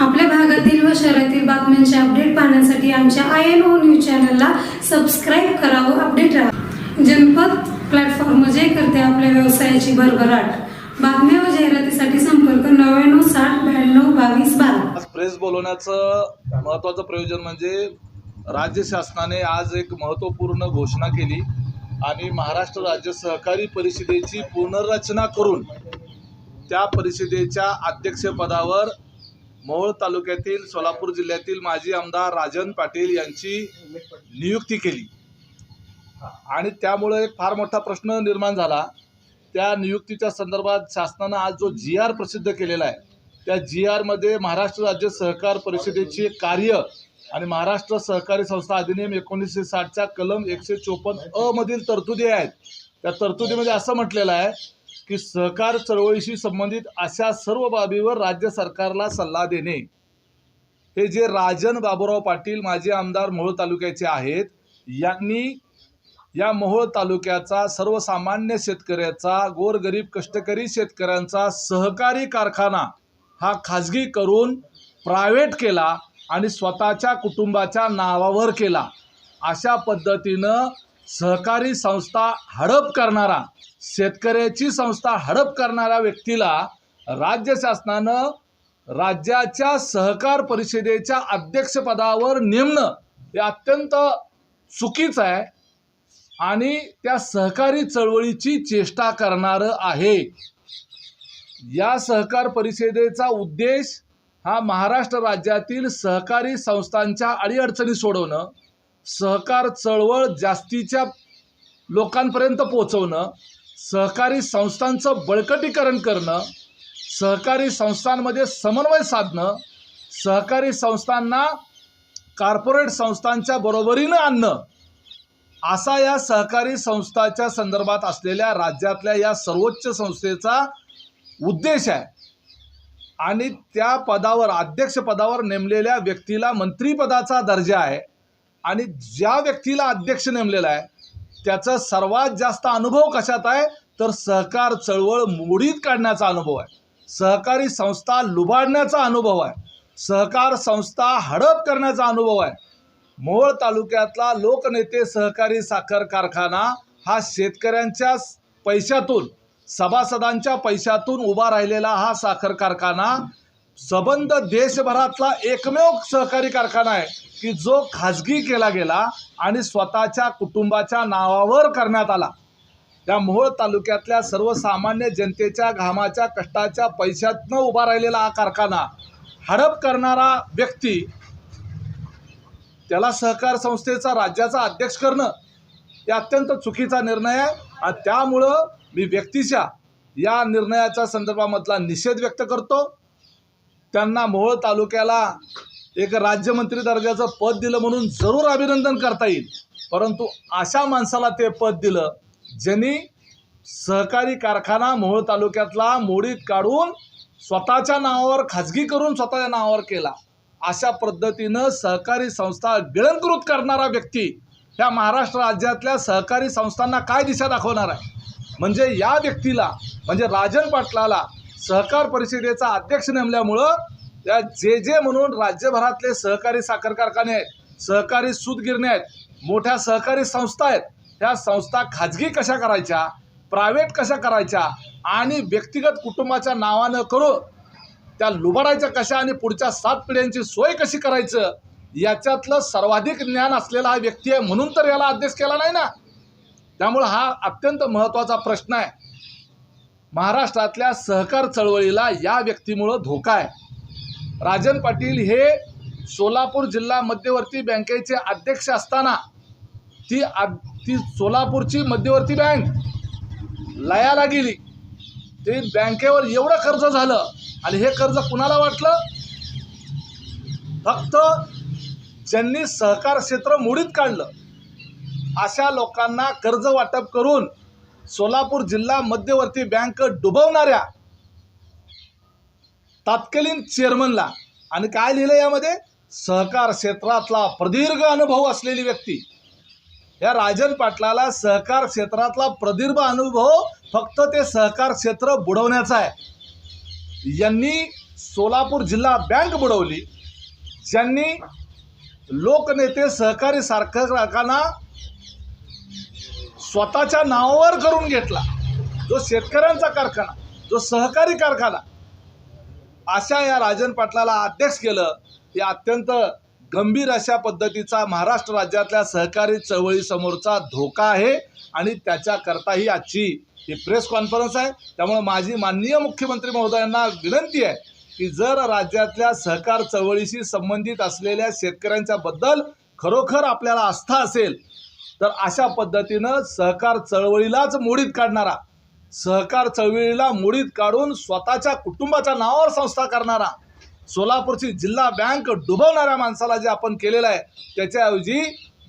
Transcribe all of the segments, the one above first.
आपल्या भागातील व शहरातील बातम्यांचे अपडेट पाहण्यासाठी आमच्या आय एन ओ न्यूज चॅनलला सबस्क्राईब करावं अपडेट राहा. जनपद प्लॅटफॉर्म जे करते आपल्या व्यवसायाची भरभराट. बातम्या व जाहिरातीसाठी संपर्क नव्याण्णव साठ ब्याण्णव बावीस बारा. प्रेस बोलवण्याचं महत्वाचं प्रयोजन म्हणजे राज्य शासनाने आज एक महत्त्वपूर्ण घोषणा केली आणि महाराष्ट्र राज्य सहकारी परिषदेची पुनर्रचना करून त्या परिषदेच्या अध्यक्षपदावर मोहोळ तालुक्यातील सोलापूर जिल्ह्यातील माजी आमदार राजन पाटील यांची नियुक्ती केली. आणि त्यामुळे एक फार मोठा प्रश्न निर्माण झाला. त्या नियुक्तीच्या संदर्भात शासनानं आज जो जी आर प्रसिद्ध केलेला आहे त्या जी आरमध्ये महाराष्ट्र राज्य सहकार परिषदेचे कार्य आणि महाराष्ट्र सहकारी संस्था अधिनियम एकोणीसशे साठच्या कलम एकशे चोपन्न अ मधील तरतुदी आहेत. त्या तरतुदीमध्ये असं म्हटलेलं आहे की सहकार चळवळीशी संबंधित अशा सर्व बाबीवर राज्य सरकारला सल्ला देणे. हे जे राजन बाबूराव पाटील माजी आमदार मोहोळ तालुक्याचे आहेत यांनी या मोहोळ तालुक्याचा सर्वसामान्य शेतकऱ्याचा गोरगरीब कष्टकरी शेतकऱ्यांचा सहकारी कारखाना हा खाजगी करून प्रायव्हेट केला आणि स्वतःच्या कुटुंबाच्या नावावर केला. अशा पद्धतीनं सहकारी संस्था हडप करणारा शेतकऱ्याची संस्था हडप करणाऱ्या व्यक्तीला राज्य शासनानं राज्याच्या सहकार परिषदेच्या अध्यक्षपदावर नेमणं हे अत्यंत चुकीचं आहे आणि त्या सहकारी चळवळीची चेष्टा करणारं आहे. या सहकार परिषदेचा उद्देश हा महाराष्ट्र राज्यातील सहकारी संस्थांच्या अडीअडचणी सोडवणं सहकार चळवळ जास्तीच्या लोकांपर्यंत पोचवणं सहकारी संस्थांचं बळकटीकरण करणं सहकारी संस्थांमध्ये समन्वय साधणं सहकारी संस्थांना कॉर्पोरेट संस्थांच्या बरोबरीनं आणणं असा या सहकारी संस्थाच्या संदर्भात असलेल्या राज्यातल्या या सर्वोच्च संस्थेचा उद्देश आहे. आणि त्या पदावर अध्यक्षपदावर नेमलेल्या व्यक्तीला मंत्रिपदाचा दर्जा आहे. आणि ज्या व्यक्तीला अध्यक्ष नेमलेला आहे त्याचा सर्वात जास्त अनुभव कशात आहे? तर सहकार चळवळ मोडीत काढण्याचा अनुभव आहे. सहकारी संस्था लुबाडण्याचा अनुभव आहे. सहकार संस्था हडप करण्याचा अनुभव आहे. मोहोळ तालुक्यातला लोकनेते सहकारी साखर कारखाना हा शेतकऱ्यांच्या पैशातून सभासदांच्या पैशातून उभा राहिलेला हा साखर कारखाना सबंध देशभरातला एकमेव सहकारी कारखाना आहे की जो खाजगी केला गेला आणि स्वतःच्या कुटुंबाच्या नावावर करण्यात आला. त्या मोहोळ तालुक्यातल्या सर्वसामान्य जनतेच्या घामाच्या कष्टाच्या पैशातनं उभा राहिलेला हा कारखाना हडप करणारा व्यक्ती त्याला सहकार संस्थेचा राज्याचा अध्यक्ष करणं हे अत्यंत चुकीचा निर्णय आहे आणि त्यामुळं मी व्यक्तीच्या या निर्णयाच्या संदर्भामधला निषेध व्यक्त करतो. त्यांना मोहोळ तालुक्याला एक राज्यमंत्री दर्जाचं पद दिलं म्हणून जरूर अभिनंदन करता येईल. परंतु अशा माणसाला ते पद दिलं ज्यांनी सहकारी कारखाना मोहोळ तालुक्यातला मोडीत काढून स्वतःच्या नावावर खाजगी करून स्वतःच्या नावावर केला. अशा पद्धतीनं सहकारी संस्था गिळंकृत करणारा व्यक्ती ह्या महाराष्ट्र राज्यातल्या सहकारी संस्थांना काय दिशा दाखवणार आहे? म्हणजे या व्यक्तीला म्हणजे राजन पाटलाला सहकार परिषदेचा अध्यक्ष नेमल्यामुळं या जे जे म्हणून राज्यभरातले सहकारी साखर कारखाने आहेत सहकारी सूतगिरणे आहेत मोठ्या सहकारी संस्था आहेत ह्या संस्था खाजगी कशा करायच्या प्रायव्हेट कशा करायच्या आणि व्यक्तिगत कुटुंबाच्या नावानं करून त्या लुबाडायच्या कशा आणि पुढच्या सात पिढ्यांची सोय कशी करायचं याच्यातलं सर्वाधिक ज्ञान असलेला हा व्यक्ती आहे म्हणून तर याला अध्यक्ष केला नाही ना. त्यामुळं हा अत्यंत महत्त्वाचा प्रश्न आहे. महाराष्ट्रातल्या सहकार चळवळीला या व्यक्तीमुळं धोका आहे. राजन पाटील हे सोलापूर जिल्हा मध्यवर्ती बँकेचे अध्यक्ष असताना ती आ ती सोलापूरची मध्यवर्ती बँक लयाला गेली. ते बँकेवर एवढं कर्ज झालं आणि हे कर्ज कुणाला वाटलं? फक्त ज्यांनी सहकार क्षेत्र मोडीत काढलं. अशा लोकांना कर्ज वाटप करून सोलापूर जिल्हा मध्यवर्ती बँक डुबवणाऱ्या तात्कालीन चेअरमनला. आणि काय लिहिलं यामध्ये? सहकार क्षेत्रातला प्रदीर्घ अनुभव असलेली व्यक्ती. या राजन पाटलाला सहकार क्षेत्रातला प्रदीर्घ अनुभव फक्त ते सहकार क्षेत्र बुडवण्याचा आहे. यांनी सोलापूर जिल्हा बँक बुडवली. ज्यांनी लोकनेते सहकारी कारखाना स्वतःच्या नावावर करून घेतला. जो शेतकऱ्यांचा कारखाना जो सहकारी कारखाना अशा या राजन पाटलाला अध्यक्ष केलं हे अत्यंत गंभीर अशा पद्धतीचा महाराष्ट्र राज्यातल्या सहकारी चळवळीसमोरचा धोका आहे आणि त्याच्याकरता ही आजची ही प्रेस कॉन्फरन्स आहे. त्यामुळे माझी माननीय मुख्यमंत्री महोदयांना विनंती आहे की जर राज्यातल्या सहकार चळवळीशी संबंधित असलेल्या शेतकऱ्यांच्या बद्दल खरोखर आपल्याला आस्था असेल तर अशा पद्धतीनं सहकार चळवळीलाच मोडीत काढणारा सहकार चळवळीला मोडीत काढून स्वतःच्या कुटुंबाच्या नावावर संस्था करणारा सोलापूरची जिल्हा बँक डुबवणाऱ्या माणसाला जे आपण केलेलं आहे त्याच्याऐवजी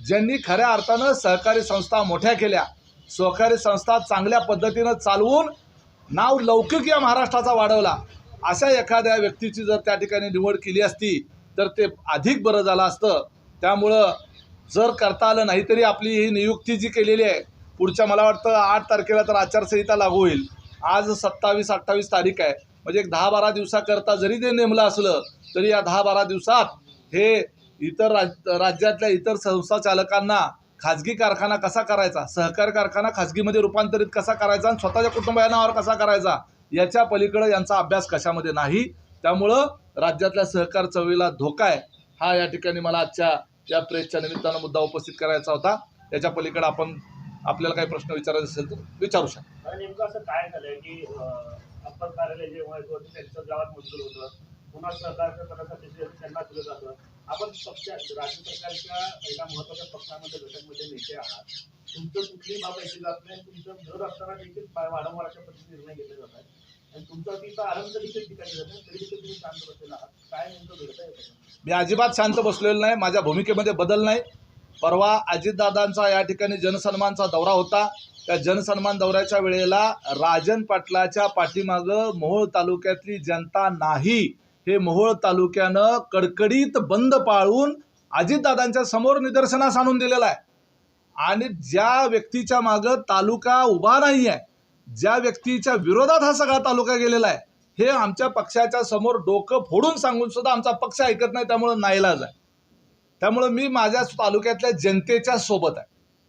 ज्यांनी खऱ्या अर्थानं सहकारी संस्था मोठ्या केल्या सहकारी संस्था चांगल्या पद्धतीनं चालवून नाव लौकिक या महाराष्ट्राचा वाढवला अशा एखाद्या व्यक्तीची जर त्या ठिकाणी निवड केली असती तर ते अधिक बरं झालं असतं. त्यामुळं जर करता आलं नाही तरी आपली ही नियुक्ती जी केलेली आहे पुढच्या मला वाटतं आठ तारखेला तर आचारसंहिता लागू होईल. आज सत्तावीस अठ्ठावीस तारीख आहे. म्हणजे एक दहा बारा दिवसाकरता जरी ते नेमलं असलं तरी या दहा बारा दिवसात हे इतर राज राज्यातल्या इतर संस्था चालकांना खाजगी कारखाना कसा करायचा सहकारी कारखाना खाजगीमध्ये रूपांतरित कसा करायचा आणि स्वतःच्या कुटुंबाच्या नावावर कसा करायचा याच्या पलीकडं यांचा अभ्यास कशामध्ये नाही त्यामुळं राज्यातल्या सहकार चवीला धोका आहे. हा या ठिकाणी मला आजच्या या प्रेसच्या निमित्तानं मुद्दा उपस्थित करायचा होता त्याच्या पलीकडे आपण आपल्याला काही प्रश्न विचारायचे असेल तर विचारू शकता. नेमकं असं काय झालंय की अं, कार्यालय जे त्यांचं गावात मंजूर होतं. पुन्हा सहकार करण्यासाठी त्यांना दिलं जातं. आपण पक्ष राज्य सरकारच्या एका महत्त्वाच्या पक्षामध्ये घटकमध्ये नेते आहात. तुमचं कुठलीही बाब ऐकली जात नाही. तुमचं विरोध असताना देखील वारंवार अशा पद्धतीने निर्णय घेतले जात आहेत मी अजिबात शांत बसलेलो नाही. माझ्या भूमिकेमध्ये बदल नाही. परवा अजितदादांचा या ठिकाणी जनसन्मानचा दौरा होता. त्या जनसन्मान दौऱ्याच्या वेळेला राजन पाटलाच्या पाठीमागं मोहोळ तालुक्यातली जनता नाही. हे मोहोळ तालुक्यानं कडकडीत बंद पाळून अजितदादांच्या समोर निदर्शनास आणून दिलेलं आहे. आणि ज्या व्यक्तीच्या मागं तालुका उभा नाही आहे ज्या व्यक्तीच्या विरोधात हा सगळा तालुका गेलेला आहे हे आमच्या पक्षाच्या समोर डोकं फोडून सांगून सुद्धा आमचा पक्ष ऐकत नाही त्यामुळं नाईलाज आहे. त्यामुळं मी माझ्या तालुक्यातल्या जनतेच्या सोबत आहे.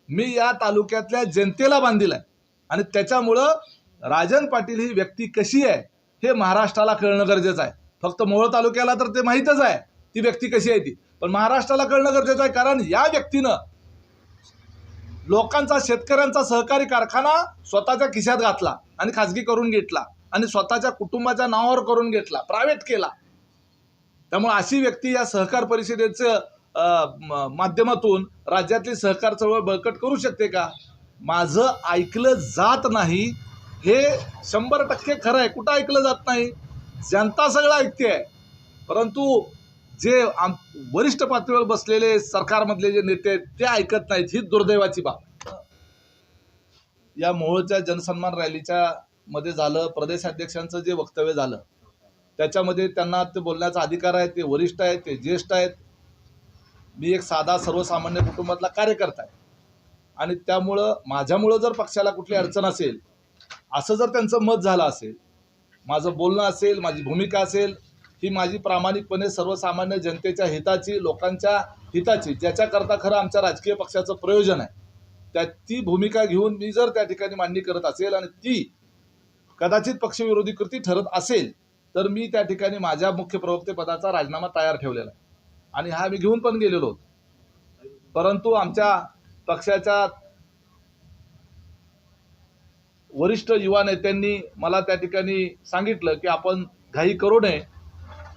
मी या तालुक्यातल्या जनतेला बांधील आहे. आणि त्याच्यामुळं राजन पाटील ही व्यक्ती कशी आहे हे महाराष्ट्राला कळणं गरजेचं आहे. फक्त मोहोळ तालुक्याला तर ते माहीतच आहे ती व्यक्ती कशी आहे ती. पण महाराष्ट्राला कळणं गरजेचं आहे कारण या व्यक्तीनं लोकांचा शेतकऱ्यांचा सहकारी कारखाना स्वतःच्या खिशात घातला आणि खाजगी करून घेतला आणि स्वतःच्या कुटुंबाच्या नावावर करून घेतला प्रायव्हेट केला. त्यामुळे अशी व्यक्ती या सहकार परिषदेचं म- माध्यमातून राज्यातली सहकार चळवळ बळकट करू शकते का? माझं ऐकलं जात नाही. हे शंभर टक्के खरं आहे. कुठं ऐकलं जात नाही? जनता सगळं ऐकते आहे परंतु जे आम वरिष्ठ पातळीवर बसलेले सरकारमधले जे नेते आहेत ते ऐकत नाहीत. ही दुर्दैवाची बाब. या मोहोळच्या जनसन्मान रॅलीच्या मध्ये झालं प्रदेशाध्यक्षांचं जे वक्तव्य झालं त्याच्यामध्ये त्यांना ते बोलण्याचा अधिकार आहे ते वरिष्ठ आहेत ते ज्येष्ठ आहेत. मी एक साधा सर्वसामान्य कुटुंबातला कार्यकर्ता आहे. आणि त्यामुळं माझ्यामुळं जर पक्षाला कुठली अडचण असेल असं जर त्यांचं मत झालं असेल माझं बोलणं असेल माझी भूमिका असेल ही माझी प्रामाणिकपणे सर्वसामान्य जनतेच्या हिताची लोकांच्या हिताची ज्याच्याकरता खरं आमच्या राजकीय पक्षाचं प्रयोजन आहे त्या ती भूमिका घेऊन मी जर त्या ठिकाणी मांडणी करत असेल आणि ती कदाचित पक्षविरोधी कृती ठरत असेल तर मी त्या ठिकाणी माझ्या मुख्य प्रवक्तेपदाचा राजीनामा तयार ठेवलेला आहे. आणि हा मी घेऊन पण गेलेलो होतो. परंतु आमच्या पक्षाच्या वरिष्ठ युवा नेत्यांनी मला त्या ठिकाणी सांगितलं की आपण घाई करू नये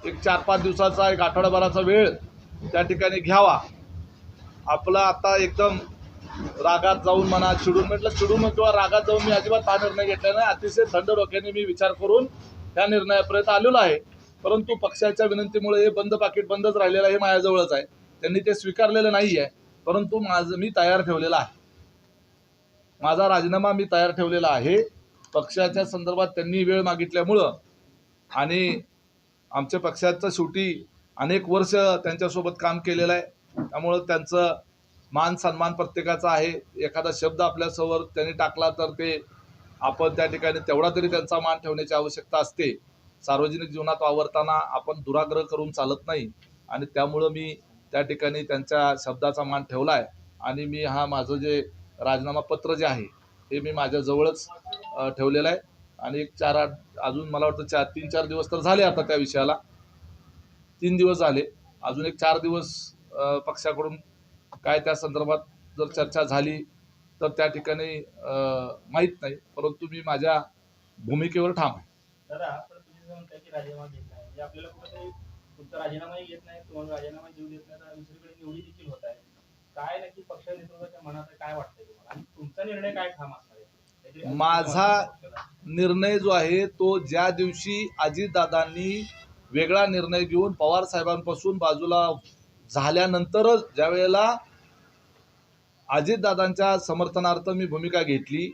एक चार पाच दिवसाचा एक आठवडाभराचा वेळ त्या ठिकाणी घ्यावा. आपला आता एकदम रागात जाऊन म्हणा चिडून म्हटलं चिडून किंवा रागात जाऊन मी अजिबात हा निर्णय घेतला नाही. अतिशय थंड डोक्याने मी विचार करून त्या निर्णयापर्यंत आलेलो आहे. परंतु पक्षाच्या विनंतीमुळे हे बंद पाकिट बंदच राहिलेलं आहे हे माझ्याजवळच आहे. त्यांनी ते स्वीकारलेलं नाही आहे. परंतु माझं मी तयार ठेवलेला आहे. माझा राजीनामा मी तयार ठेवलेला आहे. पक्षाच्या संदर्भात त्यांनी वेळ मागितल्यामुळं आणि आमच्या पक्षाचं शेवटी अनेक वर्ष त्यांच्यासोबत काम केलेलं आहे. त्यामुळं त्यांचं मान सन्मान प्रत्येकाचा आहे. एखादा शब्द आपल्यासमोर त्यांनी टाकला तर ते आपण त्या ठिकाणी तेवढा तरी त्यांचा मान ठेवण्याची आवश्यकता असते. सार्वजनिक जीवनात वावरताना आपण दुराग्रह करून चालत नाही. आणि त्यामुळं मी त्या ठिकाणी त्यांच्या शब्दाचा मान ठेवला आहे आणि मी हा माझं जे राजीनामा पत्र जे आहे हे मी माझ्याजवळच ठेवलेलं आहे. आणि एक चार आठ अजून मला वाटतं चार तीन चार दिवस तर झाले आता त्या विषयाला. तीन दिवस झाले. अजून एक चार दिवस पक्षाकडून काय त्या संदर्भात जर चर्चा झाली तर त्या ठिकाणी माहीत नाही. परंतु मी माझ्या भूमिकेवर ठाम आहे. राजीनामा म्हणजे काय नक्की पक्ष नेतृत्वाच्या मनात काय वाटतंय तुम्हाला? तुमचा निर्णय काय ठाम असणार माझा- निर्णय जो आहे तो ज्या दिवशी अजितदादांनी वेगळा निर्णय घेऊन पवार साहेबांपासून बाजूला झाल्यानंतरच ज्या वेळेला अजितदादांच्या समर्थनार्थ मी भूमिका घेतली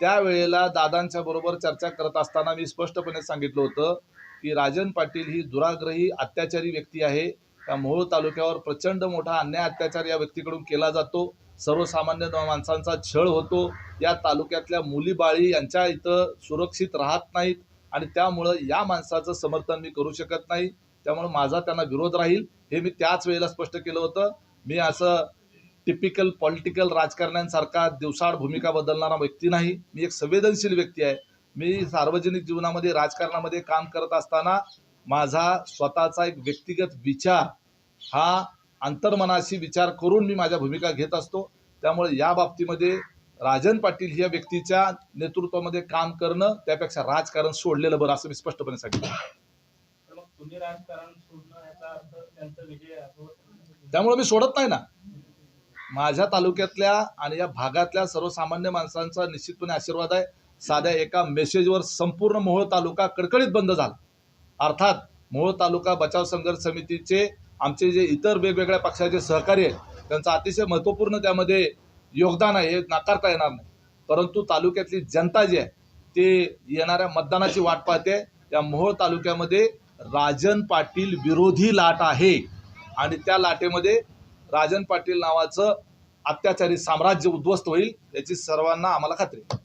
त्यावेळेला दादांच्या बरोबर चर्चा करत असताना मी स्पष्टपणे सांगितलं होतं की राजन पाटील ही दुराग्रही अत्याचारी व्यक्ती आहे. त्या मोहोळ तालुक्यावर प्रचंड मोठा अन्याय अत्याचार या व्यक्तीकडून केला जातो. सर्वसामान्य माणसांचा छळ होतो. या तालुक्यातल्या मुलीबाळी यांच्या इथं सुरक्षित राहत नाहीत आणि त्यामुळं या माणसाचं समर्थन मी करू शकत नाही. त्यामुळं माझा त्यांना विरोध राहील. हे मी त्याच वेळेला स्पष्ट केलं होतं. मी असं टिपिकल पॉलिटिकल राजकारण्यांसारखा दिवसाआड भूमिका बदलणारा व्यक्ती नाही. मी एक संवेदनशील व्यक्ती आहे. मी सार्वजनिक जीवनामध्ये राजकारणामध्ये काम करत असताना माझा स्वतःचा एक व्यक्तिगत विचार हा अंतर्मनाशी विचार करून मी माझ्या भूमिका घेत असतो. त्यामुळे या बाबतीमध्ये राजन पाटील या व्यक्तीच्या नेतृत्वामध्ये काम करणं त्यापेक्षा राजकारण सोडलेलं बरं असं मी स्पष्टपणे सांगितलं त्यामुळे मी सोडत नाही ना. माझ्या तालुक्यातल्या आणि या भागातल्या सर्वसामान्य माणसांचा निश्चितपणे आशीर्वाद आहे. साध्या एका मेसेजवर संपूर्ण मोहोळ तालुका कडकडीत बंद झाला. अर्थात मोहोळ तालुका बचाव संघर्ष समितीचे आमचे जे इतर वेगवेगळ्या पक्षाचे सहकारी आहेत त्यांचं अतिशय महत्त्वपूर्ण त्यामध्ये योगदान आहे हे नाकारता येणार नाही. परंतु तालुक्यातली जनता जी आहे ते येणाऱ्या मतदानाची वाट पाहते. त्या मोहोळ तालुक्यामध्ये राजन पाटील विरोधी लाट आहे. आणि त्या लाटेमध्ये राजन पाटील नावाचं अत्याचारी साम्राज्य उद्ध्वस्त होईल याची सर्वांना आम्हाला खात्री आहे.